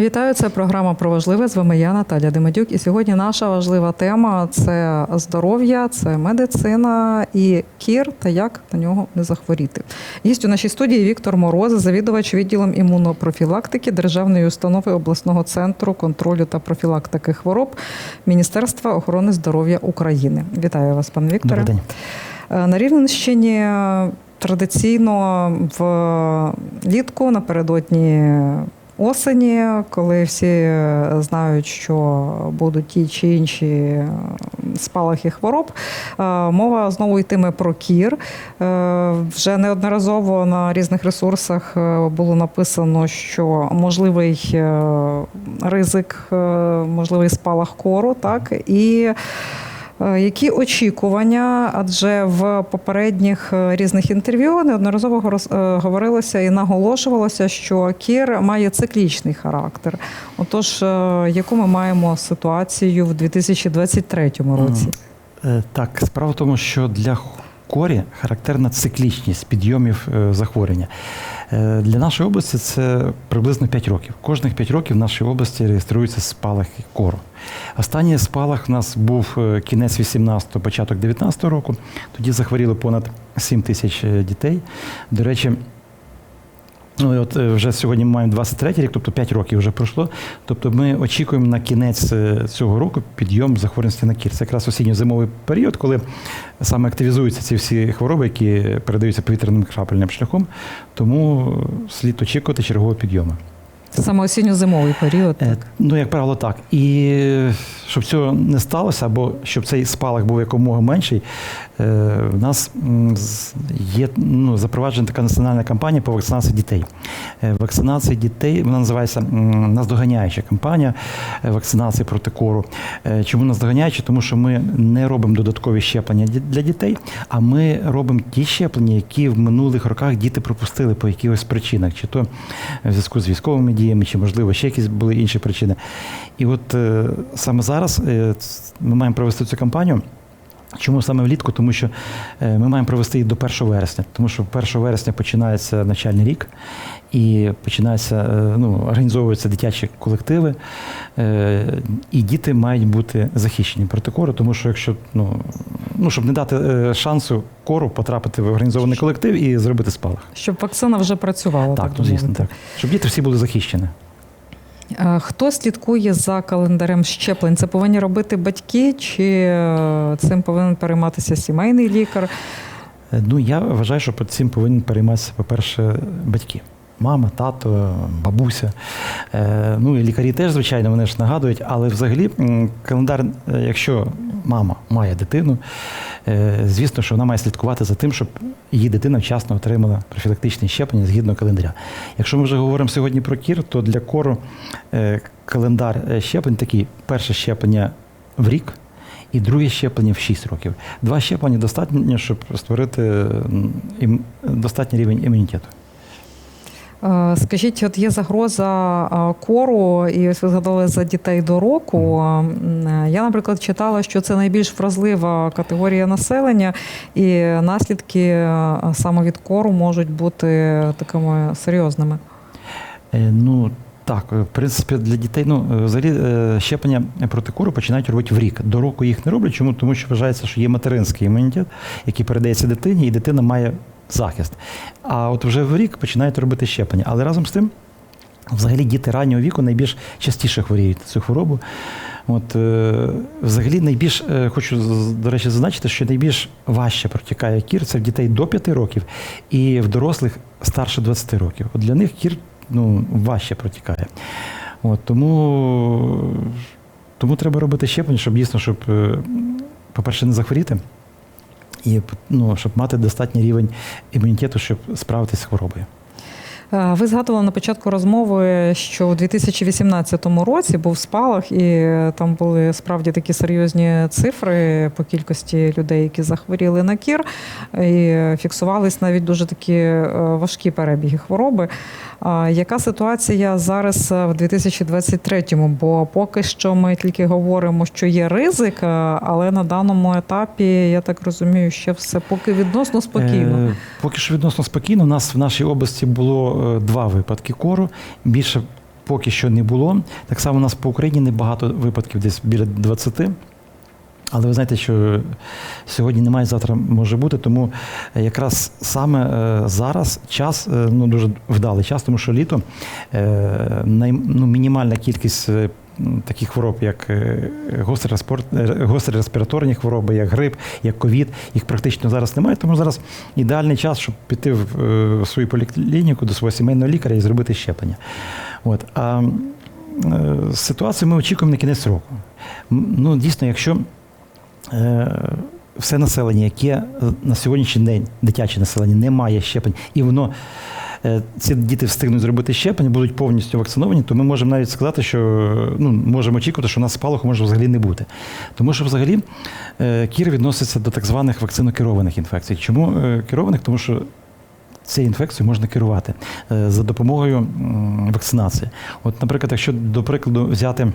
Вітаю, це програма про важливе. З вами я Наталя Демедюк. І сьогодні наша важлива тема це здоров'я, це медицина і кір та як на нього не захворіти. Гість у нашій студії Віктор Мороз, завідувач відділом імунопрофілактики Державної установи обласного центру контролю та профілактики хвороб Міністерства охорони здоров'я України. Вітаю вас, пане Вікторе. Добрий день. Е, На Рівненщині традиційно влітку напередодні осені, коли всі е, знають, що будуть ті чи інші е, спалахи хвороб, е, мова знову йтиме про кір. Вже неодноразово на різних ресурсах було написано, що можливий ризик, можливий спалах кору, так і. Е, Які очікування? Адже в попередніх е, різних інтерв'ю неодноразово е, говорилося і наголошувалося, що кір має циклічний характер. Отож, яку ми маємо ситуацію в 2023 році? Так, справа в тому, що для корі характерна циклічність підйомів захворювання. Е, Для нашої області це приблизно 5 років. Кожних 5 років в нашій області реєструються спалах кору. Останній спалах у нас був е, кінець 18-го, початок 19-го року. Тоді захворіло понад 7 тисяч е, дітей. До речі, Ну і от е, вже сьогодні ми маємо 23 рік, тобто 5 років вже пройшло. Тобто ми очікуємо на кінець е, цього року підйом захворюваності на кір. Це якраз осінньо-зимовий період, коли саме активізуються ці всі хвороби, які передаються повітряним крапельним шляхом. Тому е, слід очікувати чергового підйому. Це саме осінньо-зимовий період. Е, Ну, як правило, так. І щоб цього не сталося, або щоб цей спалах був якомога менший, в нас є ну, запроваджена така національна кампанія по вакцинації дітей. Е, Вакцинація дітей вона називається наздоганяюча кампанія е, вакцинації проти кору. Е, Чому наздоганяюча? Тому що ми не робимо додаткові щеплення для дітей, а ми робимо ті щеплення, які в минулих роках діти пропустили по якихось причинах, чи то в зв'язку з військовими діями, чи можливо ще якісь були інші причини. І от е, саме зараз е, ми маємо провести цю кампанію. Чому саме влітку? Тому що е, ми маємо провести її до 1 вересня, тому що 1 вересня починається навчальний рік і починаються, е, ну, організовуються дитячі колективи, е, і діти мають бути захищені проти кору, тому що якщо ну, ну щоб не дати шансу кору потрапити в організований колектив і зробити спалах. Щоб вакцина вже працювала. Так, так ну звісно, так. Щоб діти всі були захищені. Е, Хто слідкує за календарем щеплень? Це повинні робити батьки, чи е, цим повинен перейматися сімейний лікар? Е, Ну, я вважаю, що цим повинні перейматися, по-перше, батьки. Мама, тато, бабуся. Ну і лікарі теж, звичайно, вони ж нагадують, але взагалі календар, якщо мама має дитину, звісно, що вона має слідкувати за тим, щоб її дитина вчасно отримала профілактичні щеплення згідно календаря. Якщо ми вже говоримо сьогодні про кір, то для кору е, календар е, щеплень такий: перше щеплення в рік. І друге щеплення в 6 років. Два щеплення достатньо, щоб створити достатній рівень імунітету. Е, Скажіть, от є загроза е, кору, і ось ви згадали за дітей до року. Е, Я, наприклад, читала, що це найбільш вразлива категорія населення, і наслідки саме від кору можуть бути такими серйозними. Ну так, в принципі, для дітей ну взагалі щеплення проти кору починають робити в рік. До року їх не роблять. Чому? Тому що вважається, що є материнський імунітет, який передається дитині, і дитина має захист. А от вже в рік починають робити щеплення. Але разом з тим, взагалі, діти раннього віку найбільш частіше хворіють цю хворобу. От е, взагалі найбільш е, хочу до речі зазначити, що найбільш важче протікає кір це в дітей до 5 років і в дорослих старше 20 років. От для них кір ну, важче протікає. От, тому, тому треба робити щеплення, щоб дійсно, щоб, е, по-перше, не захворіти, і ну, щоб мати достатній рівень імунітету, щоб справитися з хворобою. Е, Ви згадували на початку розмови, що у 2018 році був спалах, і там були справді такі серйозні цифри по кількості людей, які захворіли на кір, і фіксувались навіть дуже такі е, важкі перебіги хвороби. Яка ситуація зараз е, в 2023-му? Бо поки що ми тільки говоримо, що є ризик, е, але на даному етапі, я так розумію, ще все поки відносно спокійно. Е, Поки що відносно спокійно. У нас в нашій області було е, два випадки кору. Більше поки що не було. Так само у нас по Україні небагато випадків, десь біля 20. Але ви знаєте, що сьогодні немає, завтра може бути. Тому якраз саме е, зараз час е, ну, дуже вдалий час, тому що літо е, ну, мінімальна кількість. Таких хвороб, як е, гострі, е, респіраторні хвороби, як грип, як ковід, їх практично зараз немає. Тому зараз ідеальний час, щоб піти в е, свою поліклініку до свого сімейного лікаря і зробити щеплення. От. А ситуацію ми очікуємо на кінець року. Ну, дійсно, якщо все населення, яке на сьогоднішній день, дитяче населення, не має щеплень, і воно. Е, Ці діти встигнуть зробити щеплення, будуть повністю вакциновані, то ми можемо навіть сказати, що ну, можемо очікувати, що у нас спалаху може взагалі не бути. Тому що взагалі е, кір відноситься до так званих вакцинокерованих інфекцій. Чому е, керованих? Тому що цією інфекцією можна керувати за допомогою вакцинації. От, наприклад, якщо до прикладу взяти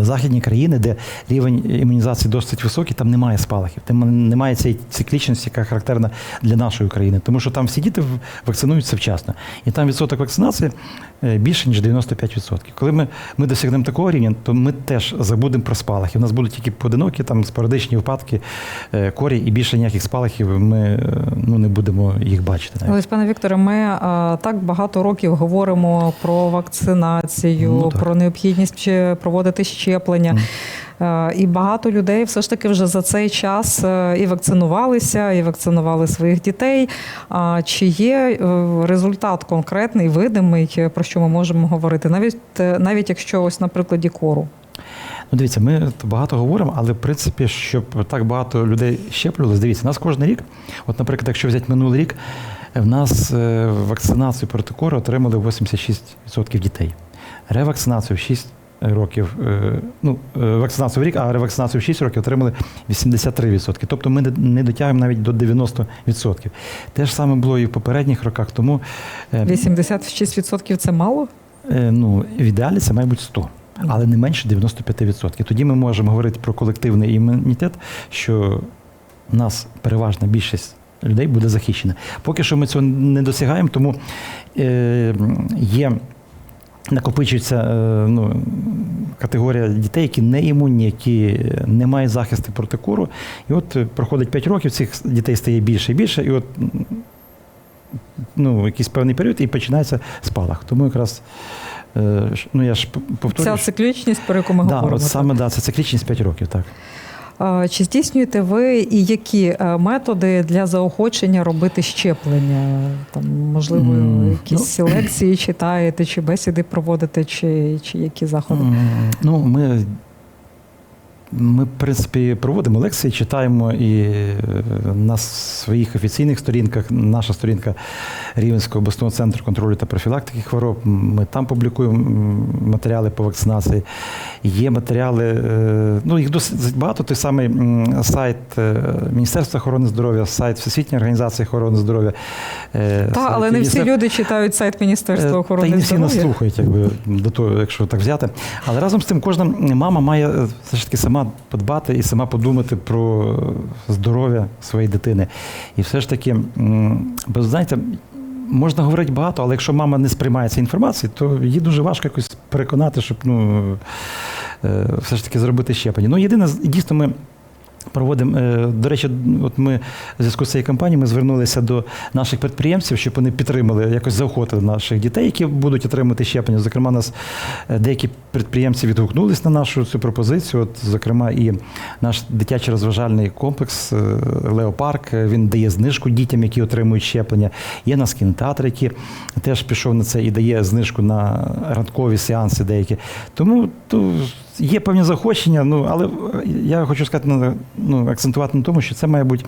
західні країни, де рівень імунізації досить високий, там немає спалахів, там немає цієї циклічності, яка характерна для нашої країни, тому що там всі діти вакцинуються вчасно. І там відсоток вакцинації е, більше, ніж 95%. Коли ми, ми досягнемо такого рівня, то ми теж забудемо про спалахи. У нас будуть тільки поодинокі, там спорадичні випадки е, корі, і більше ніяких спалахів ми е, ну, не будемо їх бачити. навіть. Ось, пане Вікторе, ми а, так багато років говоримо про вакцинацію, Ну, про необхідність ще проводити щеплення. Е, І багато людей все ж таки вже за цей час е, і вакцинувалися, і вакцинували своїх дітей. А Чи є е, результат конкретний, видимий, про що ми можемо говорити? Навіть навіть якщо ось на прикладі кору. Ну, дивіться, ми багато говоримо, але в принципі, щоб так багато людей щеплювалися, дивіться, у нас кожен рік, от, наприклад, якщо взяти минулий рік, в нас вакцинацію проти кору отримали 86% дітей. Ревакцинацію в 6 років, е, ну, е, вакцинацію в рік, а ревакцинацію в 6 років отримали 83%. Тобто ми не- дотягуємо навіть до 90%. Те ж саме було і в попередніх роках, тому е, 86% це мало? Е, ну, в ідеалі це має бути 100, але не менше 95%. Тоді ми можемо говорити про колективний імунітет, що в нас переважна більшість людей буде захищена. Поки що ми цього не досягаємо, тому е, є. Накопичується е, ну, категорія дітей, які не імунні, які не мають захисту проти кору. І от е, проходить 5 років, цих дітей стає більше і більше, і от ну, якийсь певний період і починається спалах. Тому якраз е, ну, я ж повторюю. Ця циклічність, про яку ми да, говоримо. от так? да, це циклічність 5 років, так. Чи здійснюєте ви і які е, методи для заохочення робити щеплення? Там, можливо, якісь ну. лекції читаєте, чи бесіди проводите, чи, чи які заходи? Ну, ми, ми, в принципі, проводимо лекції, читаємо і е, на своїх офіційних сторінках, наша сторінка Рівенського обласного центру контролю та профілактики хвороб. Ми там публікуємо матеріали по вакцинації. Є матеріали, е, ну їх досить багато. Той самий сайт е, Міністерства охорони здоров'я, сайт Всесвітньої організації охорони здоров'я. Та, але не всі люди читають сайт Міністерства охорони Та й не всі нас слухають, якби до того, якщо так взяти. Але разом з тим, кожна мама має все ж таки сама подбати і сама подумати про здоров'я своєї дитини. І все ж таки, бо знаєте. Можна говорити багато, але якщо мама не сприймає цієї інформації, то їй дуже важко якось переконати, щоб ну, е, все ж таки зробити щеплення. Ну, єдине, дійсно, ми проводимо. е, До речі, от ми в зв'язку з цією кампанією ми звернулися до наших підприємців, щоб вони підтримали, якось заохотили наших дітей, які будуть отримати щеплення. Зокрема, нас е, деякі підприємці відгукнулись на нашу цю пропозицію. От, зокрема, і наш дитячий розважальний комплекс е, Леопарк. Він дає знижку дітям, які отримують щеплення. Є нас кінотеатр, який теж пішов на це і дає знижку на ранкові сеанси деякі. Тому то, є певні захочення, ну але е, я хочу сказати, ну, ну, акцентувати на тому, що це має бути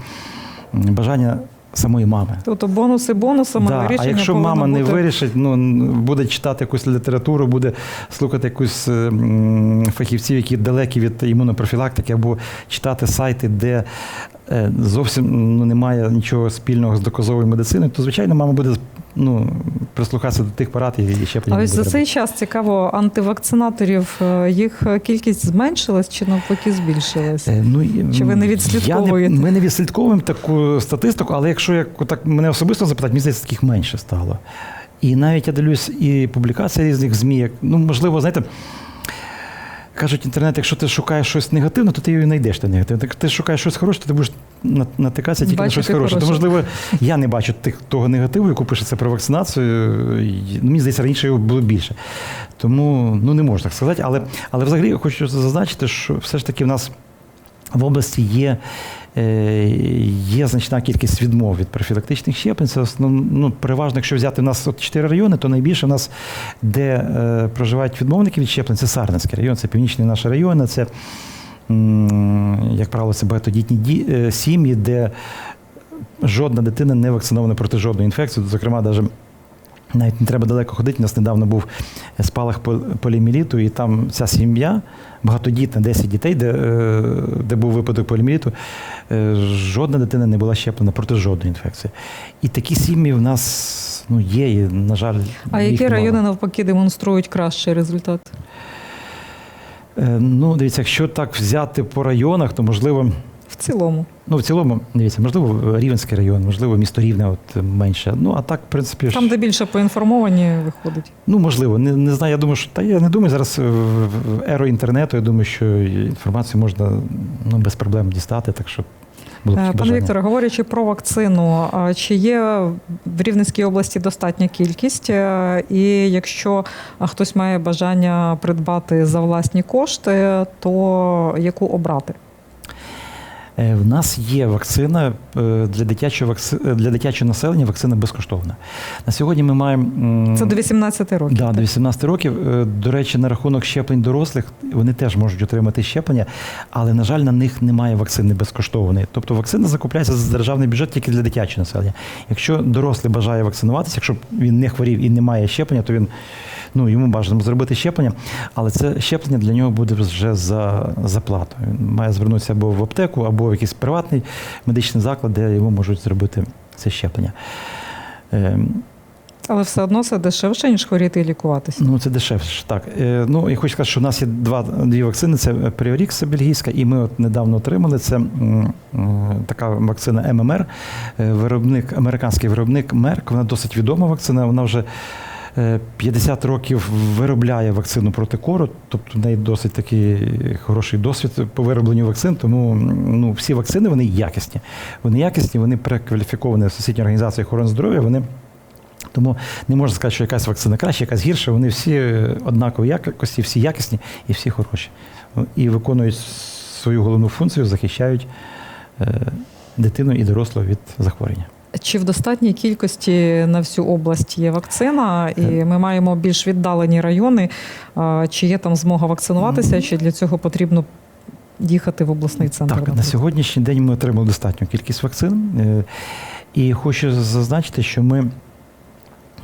бажання самої мами. Тобто бонуси бонусами, Да, вирішення а якщо мама мама не вирішить, ну буде читати якусь літературу, буде слухати якусь е, фахівців, які далекі від імунопрофілактики, або читати сайти, де зовсім ну, немає нічого спільного з доказовою медициною, то звичайно мама буде ну, прислухатися до тих порад і ще А ось за цей час цікаво, антивакцинаторів е, їх кількість зменшилась чи навпаки збільшилась? Е, Ну, Чи ви не відслідковуєте? Я не, ми не відслідковуємо таку статистику, але якщо як так мене особисто запитати, мені здається, таких менше стало. І навіть я дивлюсь і публікації різних ЗМІ, як, ну, можливо, знаєте, кажуть інтернет, якщо ти шукаєш щось негативне, то ти його знайдеш те негативне. Так ти шукаєш щось хороше, то ти будеш натикатися тільки на щось хороше. То, можливо, я не бачу тих, того негативу, яку пишеться про вакцинацію. Ну, мені здається, раніше його було більше. Тому ну, не можу так сказати. Але, але взагалі хочу зазначити, що все ж таки в нас в області є, е, є значна кількість відмов від профілактичних щеплень. Це основ, ну, переважно, якщо взяти в нас от 4 райони, то найбільше в нас, де е, проживають відмовники від щеплень, це Сарненський район, це північний наш район, це, як правило, це багатодітні ді- е, сім'ї, де жодна дитина не вакцинована проти жодної інфекції. Зокрема, навіть навіть не треба далеко ходити. У нас недавно був спалах пол- поліоміеліту, і там ця сім'я, багатодітна, 10 дітей, де, е, де був випадок поліоміеліту, е, жодна дитина не була щеплена проти жодної інфекції. І такі сім'ї в нас ну, є, і, на жаль, А які райони навпаки демонструють кращий результат? Е, Ну, дивіться, якщо так взяти по районах, то можливо. Цілому. Ну, в цілому, дивіться, можливо, Рівенський район, можливо, місто Рівне от менше. Ну, а так, в принципі, ж- Там, де більше поінформовані, виходить. Ну, можливо, не, не знаю. Я думаю, що та я не думаю зараз е, в еру інтернету. Я думаю, що інформацію можна ну, без проблем дістати, так що було б Е, Пане. Вікторе, говорячи про вакцину, чи є в Рівненській області достатня кількість? Е, І якщо хтось має бажання придбати за власні кошти, то яку обрати? Е, В нас є вакцина е, для дитячого е, для дитячого населення. Вакцина безкоштовна. На сьогодні ми маємо Це до 18 років. Да, так? до 18 років. До речі, на рахунок щеплень дорослих вони теж можуть отримати щеплення, але, на жаль, на них немає вакцини безкоштовної. Тобто вакцина закупляється за державний бюджет тільки для дитячого населення. Якщо дорослий бажає вакцинуватися, якщо він не хворів і не має щеплення, то він ну, йому бажано зробити щеплення, але це щеплення для нього буде вже за, за плату. Він має звернутися або в аптеку, або в якийсь приватний медичний заклад, де йому можуть зробити це щеплення. Ем, Але все одно це дешевше, ніж хворіти і лікуватися. Ну, це дешевше, так. Е, ну, і хочу сказати, що в нас є два, дві вакцини: це Пріорікс бельгійська, і ми от недавно отримали. Це м, м, така вакцина ММР. Е, Виробник, американський виробник Мерк. Вона досить відома вакцина. Вона вже 50 років виробляє вакцину проти кору, тобто в неї досить такий хороший досвід по виробленню вакцин. Тому ну, всі вакцини вони якісні. Вони якісні, вони перекваліфіковані в Всесвітньої організації охорони здоров'я. Вони тому не можна сказати, що якась вакцина краща, якась гірша. Вони всі однакові якості, всі якісні і всі хороші. І виконують свою головну функцію, захищають е, дитину і дорослого від захворювання. Чи в достатній кількості на всю область є вакцина, і Е. ми маємо більш віддалені райони? Чи є там змога вакцинуватися, чи для цього потрібно їхати в обласний центр? Так, на сьогоднішній день ми отримали достатню кількість вакцин. Е, І хочу зазначити, що ми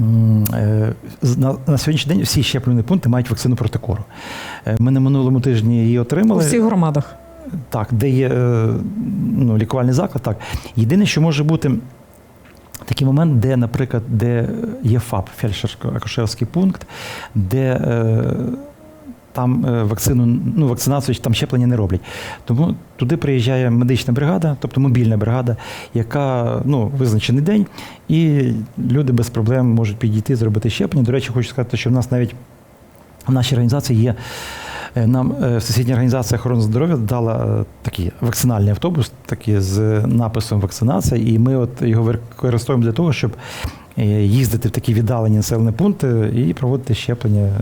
е, на, на сьогоднішній день всі щеплені пункти мають вакцину проти кору. Ми на минулому тижні її отримали у всіх громадах. Так, де є ну, лікувальний заклад, так. Єдине, що може бути такий момент, де, наприклад, де є ФАП, фельдшерсько-акушерський пункт, де е, там е, вакцину, ну, вакцинацію, там щеплення не роблять. Тому туди приїжджає медична бригада, тобто мобільна бригада, яка ну, визначений день, і люди без проблем можуть підійти, зробити щеплення. До речі, хочу сказати, що в нас навіть в нашій організації є. Е, Нам е, Всесвітня організація охорони здоров'я дала е, такий вакцинальний автобус, такий з написом вакцинація, і ми от його використовуємо для того, щоб їздити в такі віддалені населені пункти і проводити щеплення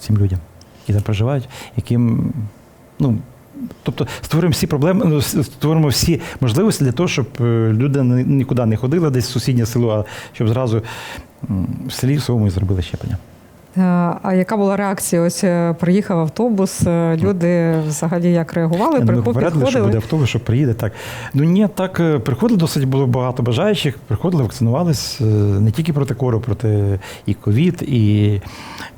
цим людям, які там проживають, яким ну. Тобто створюємо всі проблеми, ну, с- створюємо всі можливості для того, щоб люди ні- нікуди не ходили десь в сусіднє село, а щоб зразу в селі своєму і зробили щеплення. Е, А яка була реакція? Ось е, приїхав автобус, е, люди взагалі як реагували, думаю, приход попередили, що буде автобус, що приїде так. Ну ні, так приходили досить було багато бажаючих. Приходили, вакцинувались не тільки проти кору, проти і ковід, і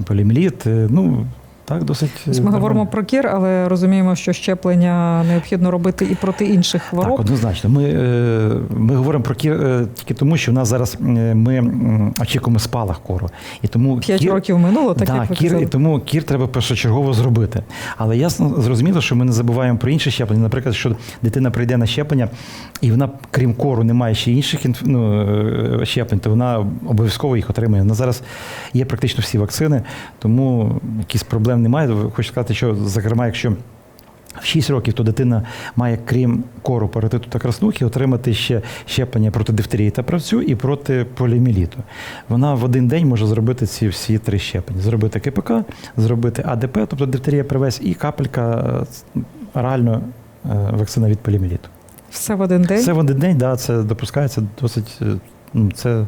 поліоміеліт. Е, Ну, Так, досить. Ми говоримо про кір, але розуміємо, що щеплення необхідно робити і проти інших хвороб. Так, однозначно. Ми, е, ми говоримо про кір е, тільки тому, що в нас зараз е, ми очікуємо спалах кору. І тому П'ять кір- років минуло, так да, як кір, і тому кір треба першочергово зробити. Але ясно зрозуміло, що ми не забуваємо про інші щеплення. Наприклад, що дитина прийде на щеплення, і вона, крім кору, не має ще інших ну, е, щеплень, то вона обов'язково їх отримує. Нас зараз є практично всі вакцини, тому якихось проблем немає. Хочу сказати, що, зокрема, якщо в 6 років то дитина має, крім кору, паротиту та краснухи, отримати ще щеплення проти дифтерії та правцю і проти поліоміеліту. Вона в один день може зробити ці всі три щеплення: зробити КПК, зробити АДП, тобто дифтерія привез, і капелька е, орально е, вакцина від поліоміеліту. Все в один день. Це в один день, да, це допускається досить. Е, Ну, це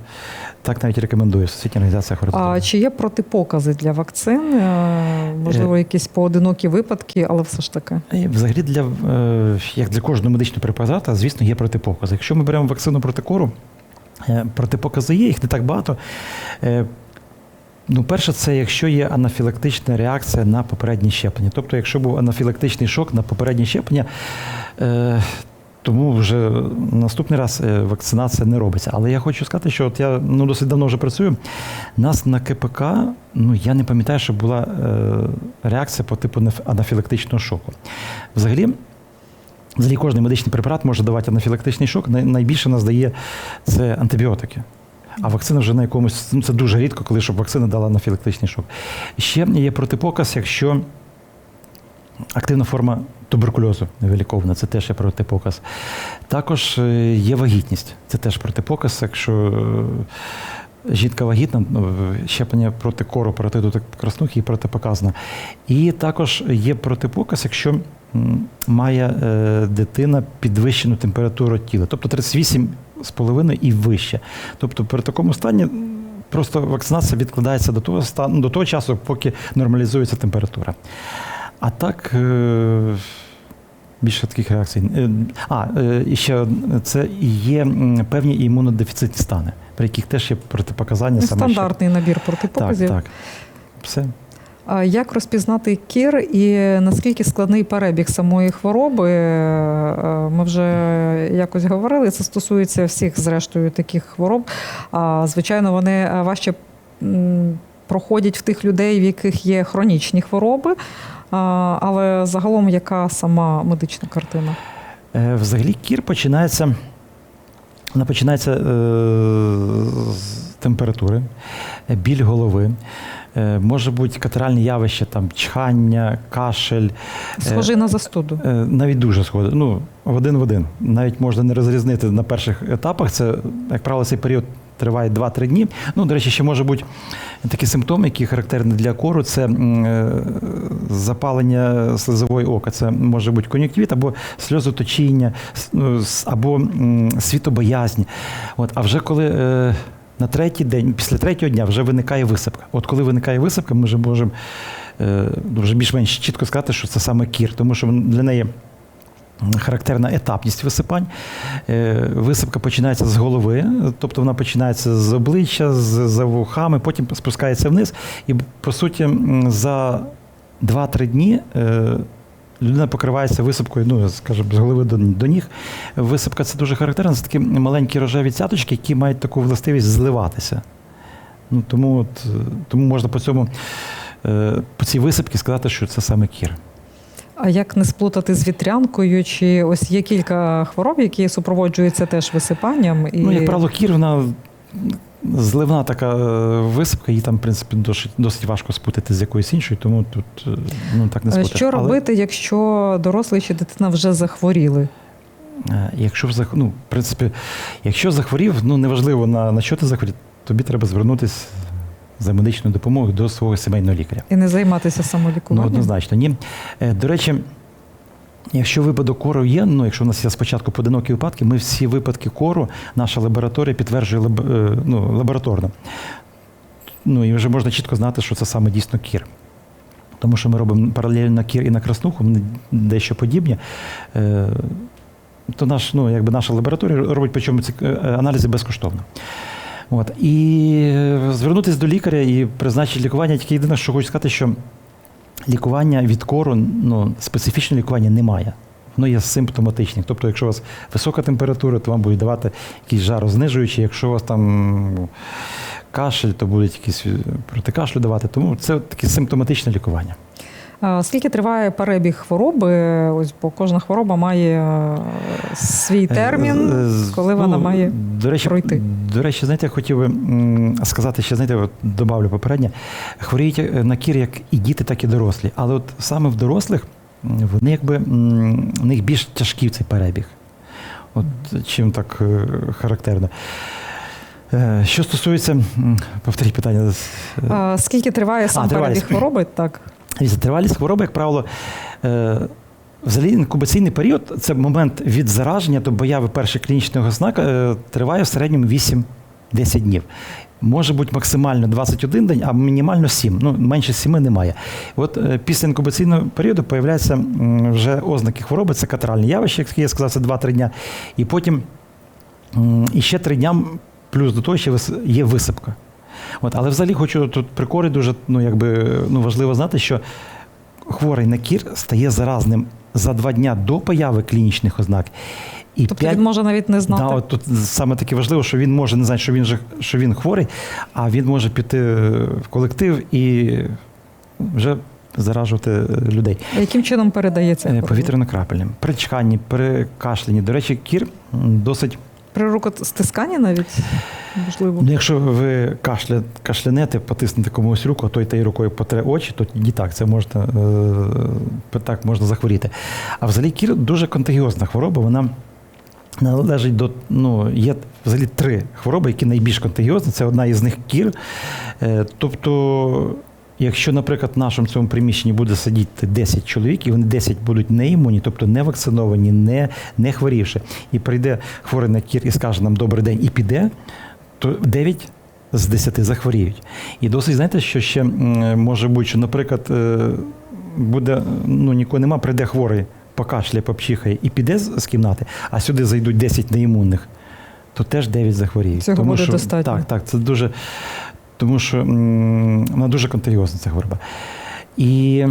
так навіть рекомендує Всесвітня організація охорони А чи є протипокази для вакцин? Е, Можливо, якісь поодинокі випадки, але все ж таки. Взагалі, для, е, як для кожного медичного препарата, звісно, є протипокази. Якщо ми беремо вакцину проти кору, е, протипокази є, їх не так багато. Е, Ну, перше, це якщо є анафілактична реакція на попереднє щеплення. Тобто, якщо був анафілактичний шок на попереднє щеплення, е, тому вже наступний раз е, вакцинація не робиться. Але я хочу сказати, що от я ну, досить давно вже працюю. Нас на КПК, ну я не пам'ятаю, що була е, реакція по типу анафілактичного шоку. Взагалі, взагалі кожний медичний препарат може давати анафілактичний шок. Найбільше нас дає це антибіотики. А вакцина вже на якомусь, ну це дуже рідко, коли щоб вакцина дала анафілактичний шок. Ще є протипоказ, якщо активна форма туберкульозу невилікована, це теж є протипоказ. Також е, є вагітність, це теж протипоказ, якщо е, жінка вагітна, ну, щеплення проти кору, паротиту та краснухи і протипоказано. І також є протипоказ, якщо має е, дитина підвищену температуру тіла, тобто 38,5 і вище. Тобто при такому стані просто вакцинація відкладається до того стану, до того часу, поки нормалізується температура. А так. е, Більше таких реакцій. Е, А, е, і ще це є певні імунодефіцитні стани, при яких теж є протипоказання саме. Стандартний набір Так, протипоказів. так. Все. Як розпізнати кір і наскільки складний перебіг самої хвороби? Е, Ми вже якось говорили, це стосується всіх, зрештою, таких хвороб. Звичайно, вони важче проходять в тих людей, в яких є хронічні хвороби. Але загалом, яка сама медична картина? Е, Взагалі кір починається. Вона починається е, з температури, біль голови, е, може бути катаральні явища, там чхання, кашель. е, Схожий на застуду. Е, Навіть дуже схоже. Ну, в один в один. Навіть можна не розрізнити на перших етапах. Це, як правило, цей період триває 2-3 дні. Ну, до речі, ще може бути такі симптоми, які характерні для кору. Це е, запалення слизової ока. Це може бути кон'юктивіт або сльозоточіння, ну, або світобоязнь. От, а вже коли. е, На третій день, після третього дня вже виникає висипка. От коли виникає висипка, ми вже можемо е, вже більш-менш чітко сказати, що це саме кір, тому що для неї характерна етапність висипань. Е, Висипка починається з голови, тобто вона починається з обличчя, з за вухами, потім спускається вниз. І, по суті, за 2-3 дні. е, Людина покривається висипкою, ну, скажімо, з голови до, до ніг. Висипка це дуже характерно. Це такі маленькі рожеві цяточки, які мають таку властивість зливатися. Ну, тому, от, е, тому можна по цьому, по цій висипці сказати, що це саме кір. А як не сплутати з вітрянкою? Чи ось є кілька хвороб, які супроводжуються теж висипанням? І... Ну, як правило, кір, вона зливна така е, висипка, її там, в принципі, досить, досить важко спутати з якоюсь іншою, тому тут е, ну, так не Е, спутати. Що робити, якщо дорослий чи дитина вже захворіли? Якщо ну, в принципі, якщо захворів, ну неважливо на, на що ти захворів, тобі треба звернутися за медичною допомогою до свого сімейного лікаря. І не займатися Ну, однозначно, ні. Е, До речі, якщо випадок кору є, ну якщо у нас є спочатку поодинокі випадки, ми всі випадки кору, наша лабораторія підтверджує е, ну, лабораторно. Ну і вже можна чітко знати, що це саме дійсно кір. Тому що ми робимо паралельно кір і на краснуху, вони дещо подібні. Е, То наш, ну, якби наша лабораторія робить причому ці аналізи безкоштовно. От. І е, звернутися до лікаря і призначити лікування, тільки єдине, що хочу сказати, що лікування від кору, ну, специфічного лікування немає. Воно є симптоматичним. Тобто, якщо у вас висока температура, то вам будуть давати якісь жарознижуючі. Якщо у вас там кашель, то будуть якісь е, протикашлю давати. Тому це таке симптоматичне лікування. А Скільки триває перебіг хвороби? Ось бо кожна хвороба має е, свій термін, Е, з- коли вона ну, має до речі, пройти. До речі, знаєте, я хотів би сказати, ще знаєте, от добавлю попереднє. Хворіють е, на кір як і діти, так і дорослі. Але от саме в дорослих вони якби у них більш тяжкий цей перебіг. От чим так е, характерно. Е, Що стосується, повторіть питання. Е, А Скільки триває сам тривалість. перебіг хвороби? Так. Тривалість хвороби, як правило, е, взагалі інкубаційний період це момент від зараження до появи перших клінічних ознак, е, триває в середньому 8-10 днів. Може бути максимально 21 день, а мінімально 7. Ну, менше 7 немає. От е, після інкубаційного періоду появляються вже ознаки хвороби, це катаральні явища, як я сказав, це 2-3 дня. І потім і ще 3 дня плюс до того ще є висипка. От, але взагалі хочу тут при корі дуже ну, якби, ну, важливо знати, що хворий на кір стає заразним за два дня до появи клінічних ознак. І Тобто він може навіть не знати. Да, от тут саме таке важливо, що він може не знати, що він що він хворий, а він може піти в колектив і вже заражувати людей. Яким чином передається? Е. Повітряно-крапельним, при чханні, при кашлянні. До речі, кір досить. При рукостисканні навіть можливо. Ну, якщо ви кашля, кашлянете, потиснете комусь руку, а той тією рукою потре очі, то і так це можна, е, так можна захворіти. А взагалі кір дуже контагіозна хвороба. Вона належить до ну, є взагалі три хвороби, які найбільш контагіозні. Це одна із них кір. Е, тобто, якщо, наприклад, в нашому цьому приміщенні буде сидіти 10 чоловік, і вони 10 будуть не імунні, тобто не вакциновані, не, не хворівши, і прийде хворий на кір і скаже нам добрий день і піде, то 9 з 10 захворіють. І досить, знаєте, що ще може бути, що, наприклад, е, буде, ну нікого нема, прийде хворий, покашляє, попчихає і піде з кімнати, а сюди зайдуть 10 неімунних, то теж 9 захворіють. Цього тому буде що, достатньо. Так, так, це дуже. Тому що вона дуже контагіозна, ця хвороба. І як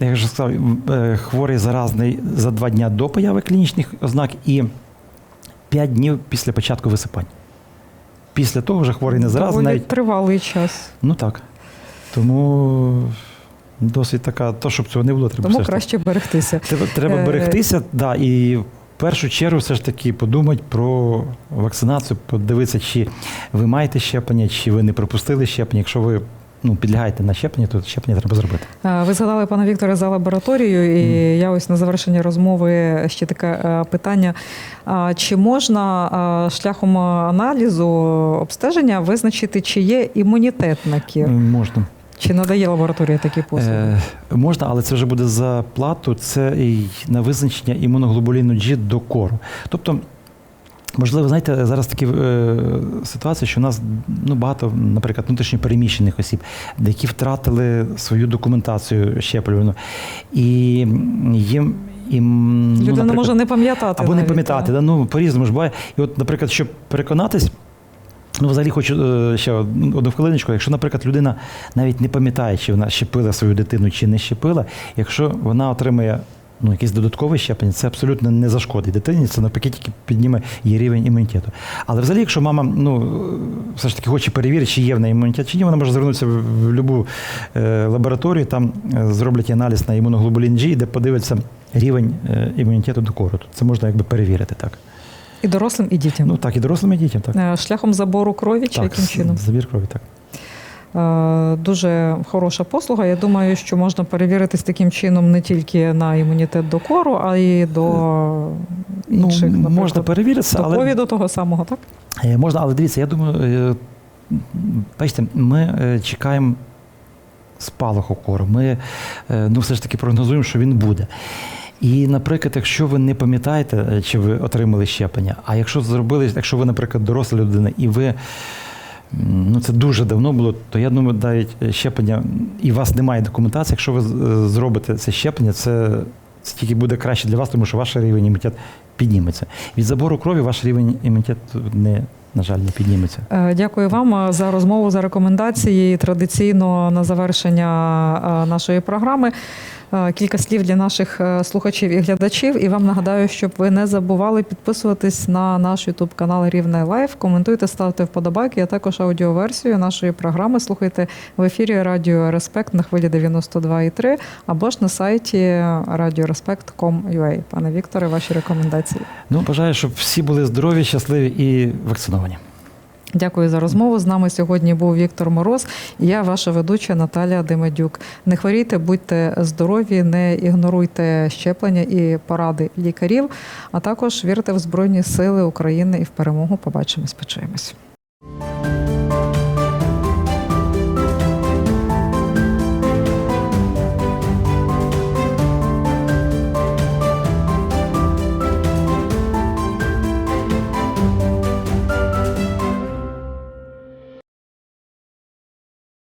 я вже сказав, е, хворий заразний за два дні до появи клінічних ознак і 5 днів після початку висипань. Після того вже хворий не заразний, навіть тривалий час. ну так. Тому досить така, то, щоб цього не було, треба Тому все ж таки- краще берегтися. Треба, треба Е, берегтися, да, і першу чергу все ж таки подумати про вакцинацію, подивитися, чи ви маєте щеплення, чи ви не пропустили щеплення. Якщо ви ну, підлягаєте на щеплення, то щеплення треба зробити. Ви згадали пана Віктора за лабораторію, і я ось на завершення розмови ще таке е, питання: чи можна шляхом аналізу обстеження визначити, чи є імунітет на кір? Можна. Чи надає лабораторія такі послуги? Е, можна, але це вже буде за плату, це і на визначення імуноглобуліну G до кору. Тобто, можливо, знаєте, зараз такі е, ситуації, що у нас ну, багато, наприклад, внутрішньо переміщених осіб, які втратили свою документацію щеплювану. І їм. їм, ну, Людина наприклад, може не пам'ятати. або не пам'ятати, да, ну по-різному ж буває. І от, наприклад, щоб переконатись, ну взагалі хочу е, ще одну хвилиночку. Якщо, наприклад, людина навіть не пам'ятає, чи вона щепила свою дитину, чи не щепила, якщо вона отримає. Ну, якесь додаткове щеплення, це абсолютно не зашкодить дитині, це навпаки тільки підніме її рівень імунітету. Але взагалі, якщо мама ну, все ж таки хоче перевірити, чи є в неї імунітет, чи ні, вона може звернутися в, будь-яку е, лабораторію, там е, зроблять аналіз на імуноглобулін G, де подивиться рівень імунітету до кору. Тобто Це можна якби перевірити так. І дорослим, і дітям. Ну так, і дорослим, і дітям, так. Е, Шляхом забору крові чи так, яким чином? Забір крові, так. Е, Дуже хороша послуга. Я думаю, що можна перевіритись таким чином не тільки на імунітет до кору, а й до інших, ну, можна перевіритися, до але ковіду того самого, так? Е, можна, але дивіться, я думаю, бачите, ми чекаємо спалаху кору. Ми ну, все ж таки прогнозуємо, що він буде. І, наприклад, якщо ви не пам'ятаєте, е, чи ви отримали щеплення, а якщо зробили, якщо ви, наприклад, доросла людина, і ви ну це дуже давно було, то я думаю, навіть е, щеплення, і у вас немає документації, якщо ви е, зробите це щеплення, це, це тільки буде краще для вас, тому що ваш рівень імунітету підніметься. Від забору крові ваш рівень імунітету не, на жаль, не підніметься. Дякую вам за розмову, за рекомендації. Традиційно на завершення нашої програми кілька слів для наших е, слухачів і глядачів. І вам нагадаю, щоб ви не забували підписуватись на наш Ютуб канал Рівне Лайф. Коментуйте, ставте вподобайки, а також аудіоверсію нашої програми. Слухайте в ефірі Радіо Респект на хвилі 92,3 або ж на сайті radioreспект.com.ua. Пане Вікторе, ваші рекомендації. Ну, бажаю, щоб всі були здорові, щасливі і вакциновані. Дякую за розмову. З нами сьогодні був Віктор Мороз і я, ваша ведуча Наталія Демедюк. Не хворійте, будьте здорові, не ігноруйте щеплення і поради лікарів, а також вірте в Збройні Сили України і в перемогу. Побачимось, почуємось.